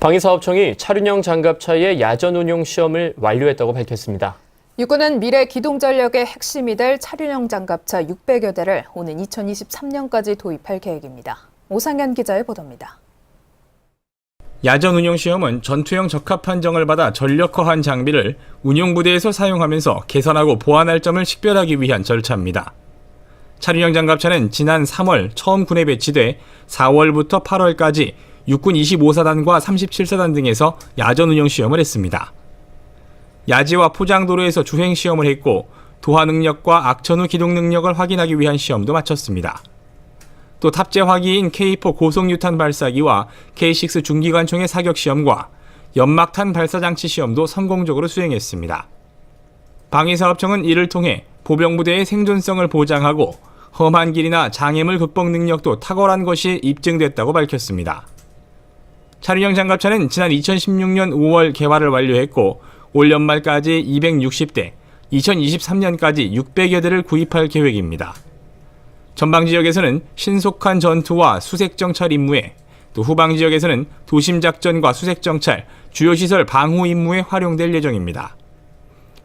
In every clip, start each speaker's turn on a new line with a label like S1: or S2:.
S1: 방위사업청이 차륜형 장갑차의 야전 운용 시험을 완료했다고 밝혔습니다.
S2: 육군은 미래 기동전력의 핵심이 될 차륜형 장갑차 600여 대를 오는 2023년까지 도입할 계획입니다. 오상현 기자의 보도입니다.
S3: 야전 운용 시험은 전투형 적합 판정을 받아 전력화한 장비를 운용 부대에서 사용하면서 개선하고 보완할 점을 식별하기 위한 절차입니다. 차륜형 장갑차는 지난 3월 처음 군에 배치돼 4월부터 8월까지 육군 25사단과 37사단 등에서 야전 운용 시험을 했습니다. 야지와 포장도로에서 주행 시험을 했고 도하 능력과 악천 후 기동 능력을 확인하기 위한 시험도 마쳤습니다. 또 탑재 화기인 K4 고속 유탄 발사기와 K6 중기관총의 사격 시험과 연막탄 발사 장치 시험도 성공적으로 수행했습니다. 방위사업청은 이를 통해 보병부대의 생존성을 보장하고 험한 길이나 장애물 극복 능력도 탁월한 것이 입증됐다고 밝혔습니다. 차륜형 장갑차는 지난 2016년 5월 개발을 완료했고 올 연말까지 260대, 2023년까지 600여 대를 구입할 계획입니다. 전방 지역에서는 신속한 전투와 수색 정찰 임무에 또 후방 지역에서는 도심 작전과 수색 정찰, 주요 시설 방호 임무에 활용될 예정입니다.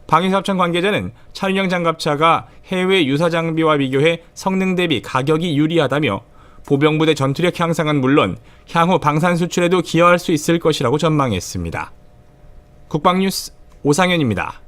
S3: 방위사업청 관계자는 차륜형 장갑차가 해외 유사 장비와 비교해 성능 대비 가격이 유리하다며 보병부대 전투력 향상은 물론 향후 방산 수출에도 기여할 수 있을 것이라고 전망했습니다. 국방뉴스 오상현입니다.